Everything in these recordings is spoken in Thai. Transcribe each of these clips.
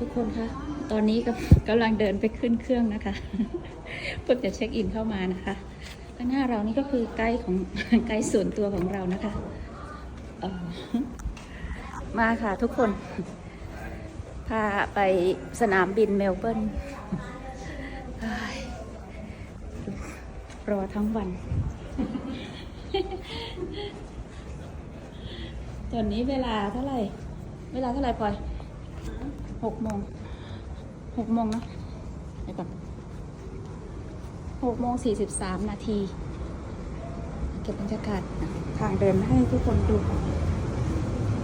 ทุกคนคะตอนนี้กำกำลังเดินไปขึ้นเครื่องนะคะเพื่อจะเช็คอินเข้ามานะคะข้างหน้าเรานี่ก็คือไกด์ของไกด์ส่วนตัวของเรานะคะมาค่ะทุกคน พาไปสนามบินเมลเบิร์นรอทั้งวัน ตอนนี้เวลาเท่าไหร่ เวลาเท่าไหร่พลอย หกโมงหกโมงเนอะเดี๋ยวก่อนหกโมงสี่สิบสามนาทีเก็บบรรยากาศทางเดินให้ทุกคนดู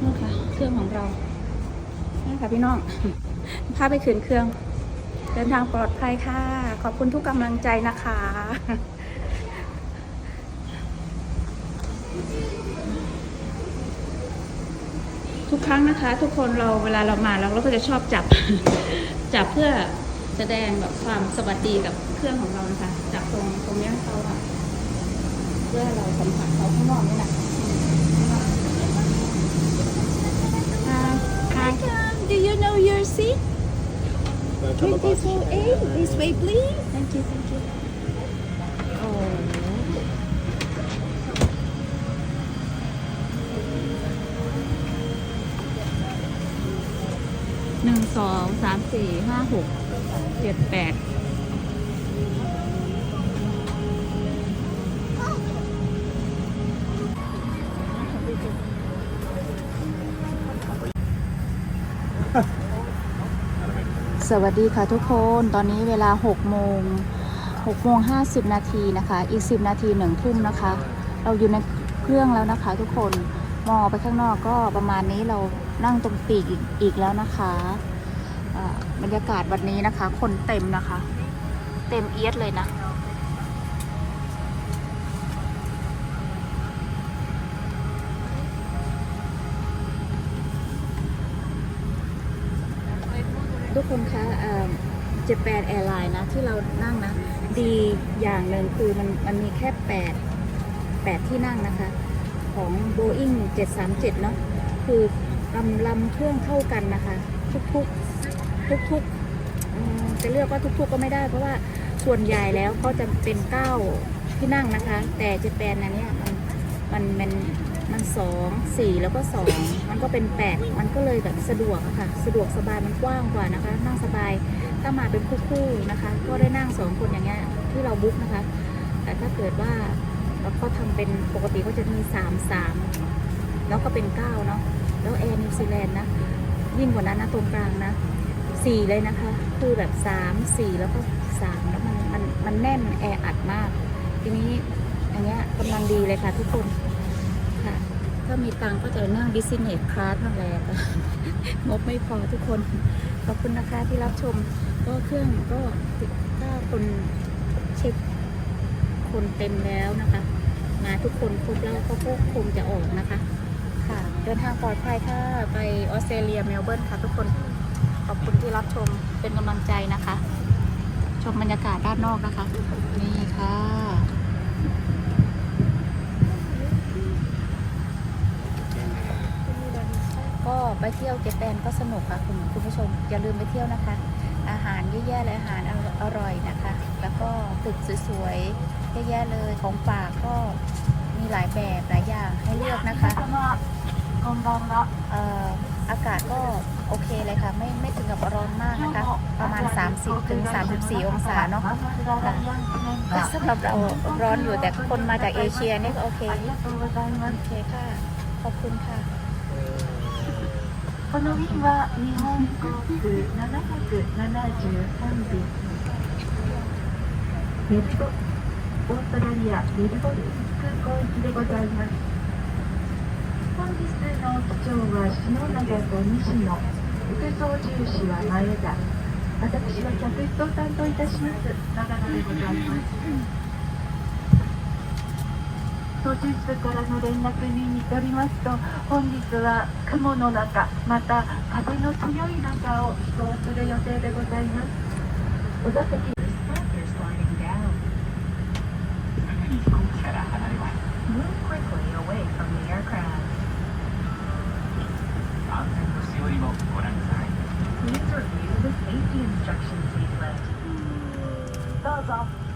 นี่ค่ะ เครื่องของเรานี่ค่ะพี่น้องพาไปขึ้นเครื่อง เดินทางปลอดภัยค่ะ ขอบคุณทุกกำลังใจนะคะ ทุกค รั้งนะคะ ทุกคนเราเวลาเรามาเราเราก็จะชอบจับ จับเพื่อแสดงแบบความสวัสดีกับเครื่องของเรานะคะ จับตรงตรงเนี้ยเขาอะเพื่อเราสัมผัสเขาข้างนอกนี่แหละ Hi, hi. Do you know your seat? 24A. This way, please. Thank you, thank you. สามสี่ห้าหกเจ็ดแปดสวัสดีค่ะทุกคนตอนนี้เวลา6โมง6โมง50 นาทีนะคะ อีก 10 นาทีหนึ่งทุ่มนะคะ เราอยู่ในเครื่องแล้วนะคะ ทุกคนมองไปข้างนอกก็ประมาณนี้เรานั่งตรงปีกอีกแล้วนะคะ บรรยากาศวันนี้นะคะ คนเต็มนะคะ เต็มเอียดเลยนะทุกคนคะเจแปนแอร์ไลน์นะ ที่เรานั่งนะ ดีอย่างหนึ่งคือมันมันมีแค่ 8 8 ที่นั่งนะคะ ของ Boeing 737 เนาะคือลำลำเครื่องเท่ากันนะคะ ทุกๆ ทุกๆจะเลือกว่าทุก ๆ ก็ไม่ได้ เพราะว่าส่วนใหญ่แล้วก็จะเป็น9ที่นั่งนะคะ แต่เจแปนอันนี้มันมันมันมันสองสี่แล้วก็สองมันก็เป็นแปดมันก็เลยแบบสะดวกะค่ะ สะดวกสบายมันกว้างกว่านะคะ นั่งสบายถ้ามาเป็นคู่ๆนะคะ ก็ได้นั่งสองคนอย่างเงี้ยที่เราบุ๊กนะคะ แต่ถ้าเกิดว่าเราก็ทำเป็นปกติก็จะมีสามสามแล้วก็เป็นเก้าเนาะแล้วแอร์นิวซีแลนด์นะยิ่งกว่านั้นนะตรงกลางนะ สี่เลยนะคะ คือแบบสามสี่แล้วก็สามแล้วมันมันมันแน่นแออัดมาก ทีนี้อย่างเงี้ยกำลังดีเลยค่ะทุกคนค่ะ ถ้ามีตังก็จะนั่งบิสเนสคลาสนั่นแหละแต่งบไม่พอทุกคนขอบคุณนะคะที่รับชมก็เครื่องก็ถ้าคนเช็คคนเต็มแล้วนะคะ มาทุกคนครบแล้วก็คงจะออกนะคะ ค่ะ เดินทางปลอดภัยค่ะไปออสเตรเลียเมลเบิร์นค่ะทุกคน อบคุณที่รับชมเป็นกำลังใจนะคะ ชมบรรยากาศด้านนอกนะคะ นี่ค่ะก็ไปเที่ยวเจแปนก็สนุกค่ะคุณคุณผู้ชมอย่าลืมไปเที่ยวนะคะ อาหารเยอะแยะเลยอาหารอร่อยนะคะ แล้วก็ตึกสวยๆเยอะแยะเลยของฝากก็มีหลายแบบหลายอย่างให้เลือกนะคะเอ่ออากาศก็ โอเคเลยค่ะ ไม่ไม่ถึงกับร้อนมากนะคะ ประมาณ 30ถึง34 องศาเนาะค่ะแต่สำหรับเราร้อนอยู่แต่คนมาจากเอเชียนี่ก็โอเคโอเคค่ะ ขอบคุณค่ะ この便は日本航空773便メルボオーストラリアメルボルン空港行きでございます本日の機長は篠永と西野 副操縦士は前田私は客室を担当いたします。長野でございます。操縦室からの連絡によりますと本日は雲の中また風の強い中を飛行する予定でございます。お座席 Please review safety instructions leaflet. どうぞ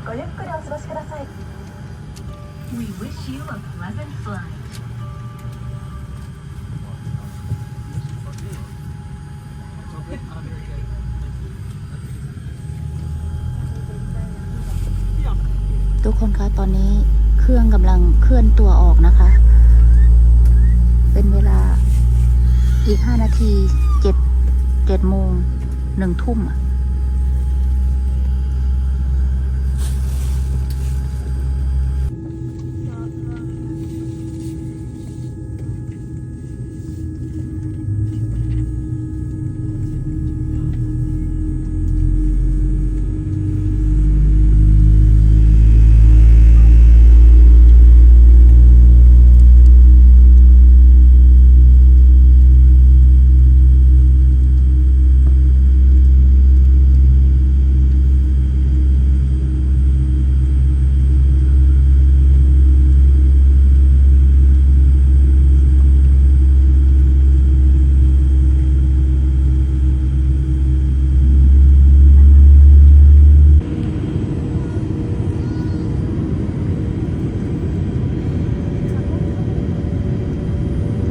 ごゆっくりお過ごしください We wish you a pleasant flight. ทุกคนคะตอนนี้เครื่องกำลังเคลื่อนตัวออกนะคะ เป็นเวลาอีกห้านาทีเจ็ด เจ็ดโมงหนึ่งทุ่มอะ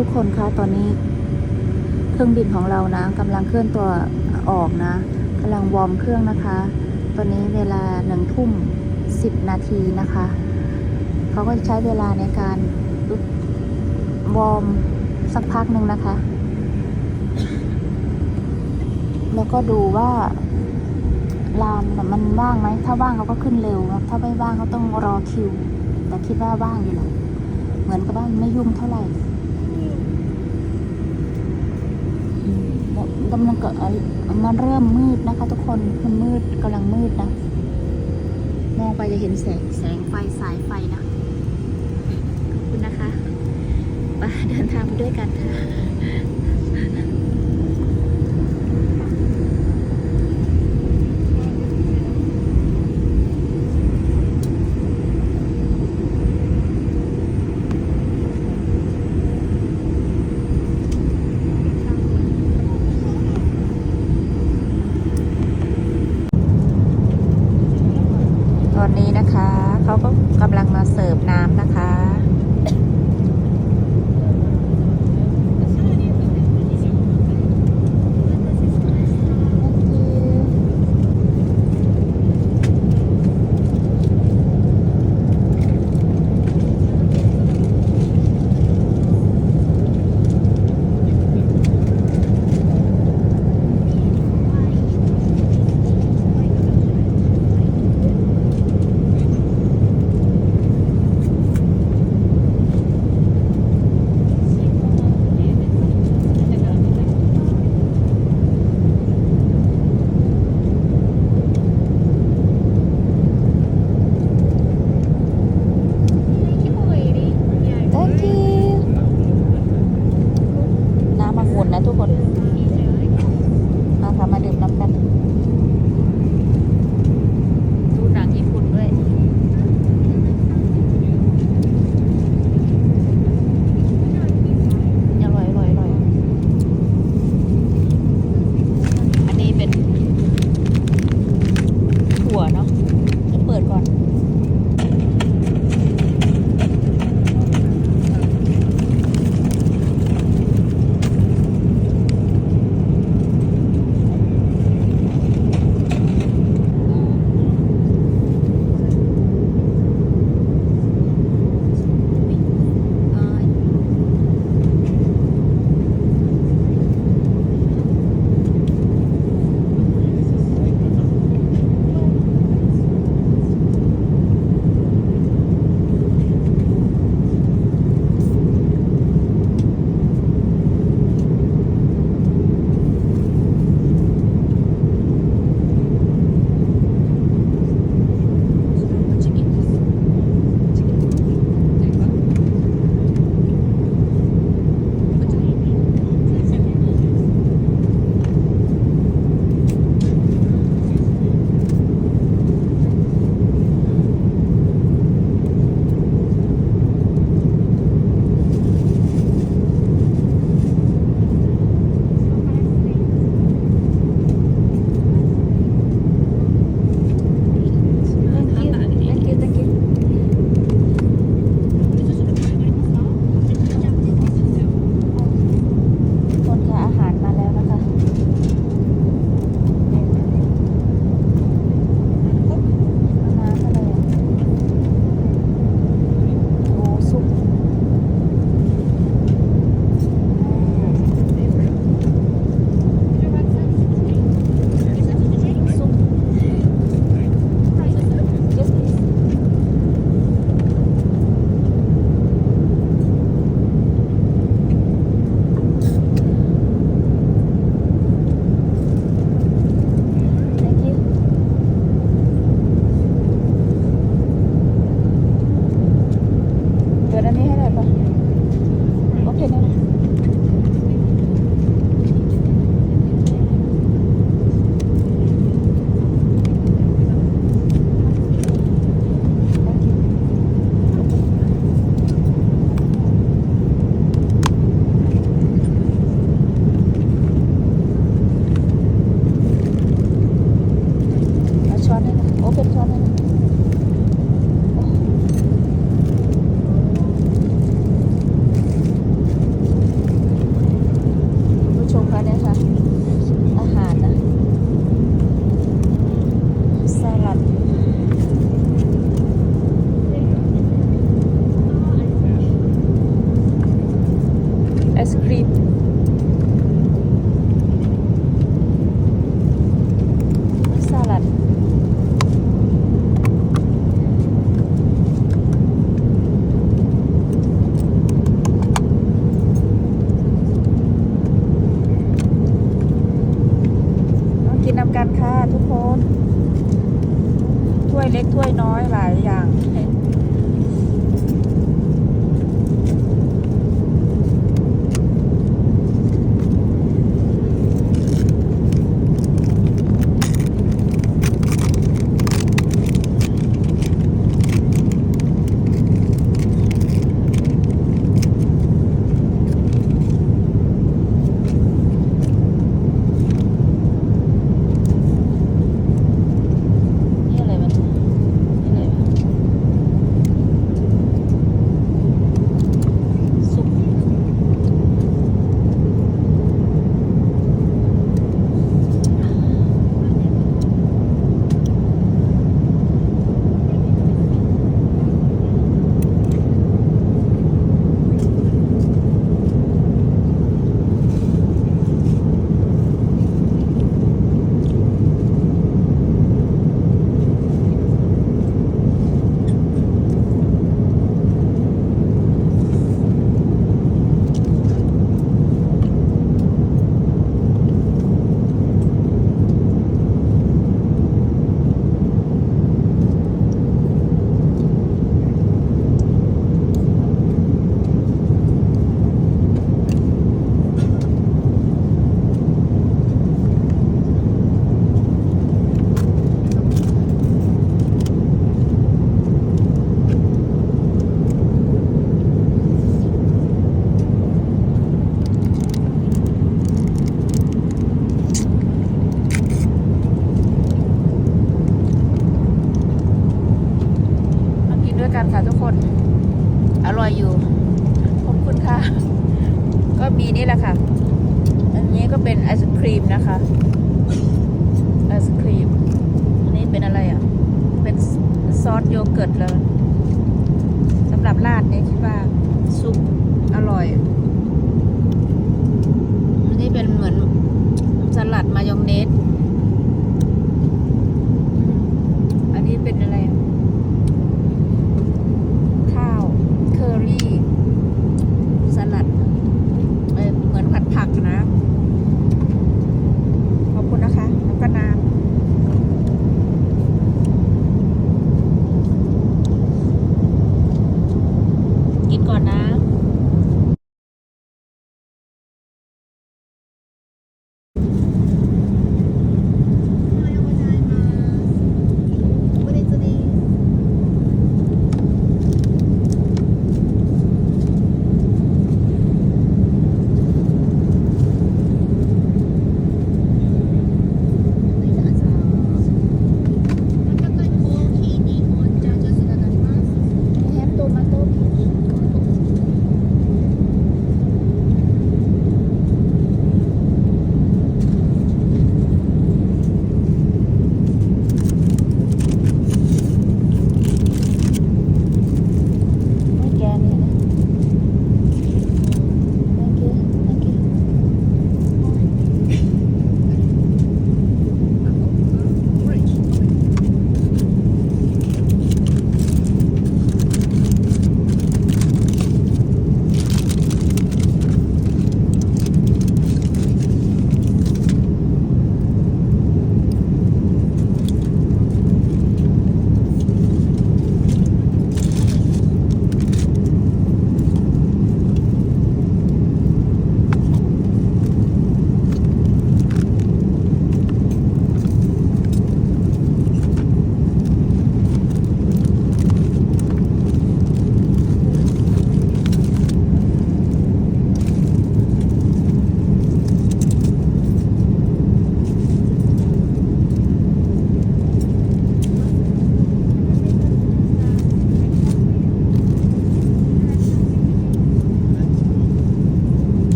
ทุกคนคะตอนนี้ เครื่องบินของเรานะกำลังเคลื่อนตัวออกนะกำลังวอร์มเครื่องนะคะ ตอนนี้เวลาหนึ่งทุ่มสิบนาทีนะคะ เขาก็จะใช้เวลาในการวอร์มสักพักหนึ่งนะคะ แล้วก็ดูว่าลานมันว่างไหม ถ้าว่างเขาก็ขึ้นเร็ว ถ้าไม่ว่างเขาต้องรอคิว แต่คิดว่าว่างอยู่แหละเหมือนกับว่าไม่ยุ่งเท่าไหร่อืม กำลังเกิดมันเริ่มมืดนะคะ ทุกคนมันมืดกำลังมืดนะ มองไปจะเห็นแสงแสงไฟสายไฟนะขอบคุณนะคะไปเดินทางไปด้วยกันค่ะ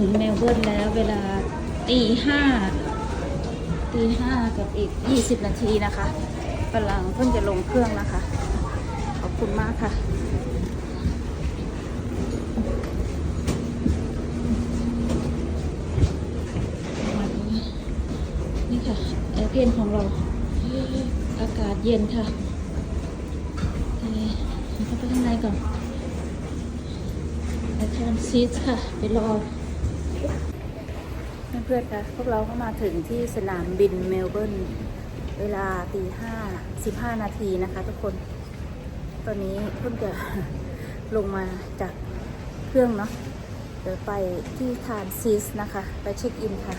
ลเบิร์นแล้วเวลาตีห้าตีห้ากับอีก 20 นาทีนะคะกำลังเพิ่งจะลงเครื่องนะคะ ขอบคุณมากค่ะ นี่ค่ะแอร์เพนของเรา อากาศเย็นค่ะเข้าไปข้างในก่อนไปทานซีสค่ะ ไปรอ เพื่อนๆคะพวกเราก็มาถึงที่สนามบินเมลเบิร์นเวลาตีห้าสิบห้านาทีนะคะ ทุกคน ตอนนี้เพิ่งจะลงมาจากเครื่องเนาะเดี๋ยวไปที่ทานซีสนะคะ ไปเช็คอินค่ะ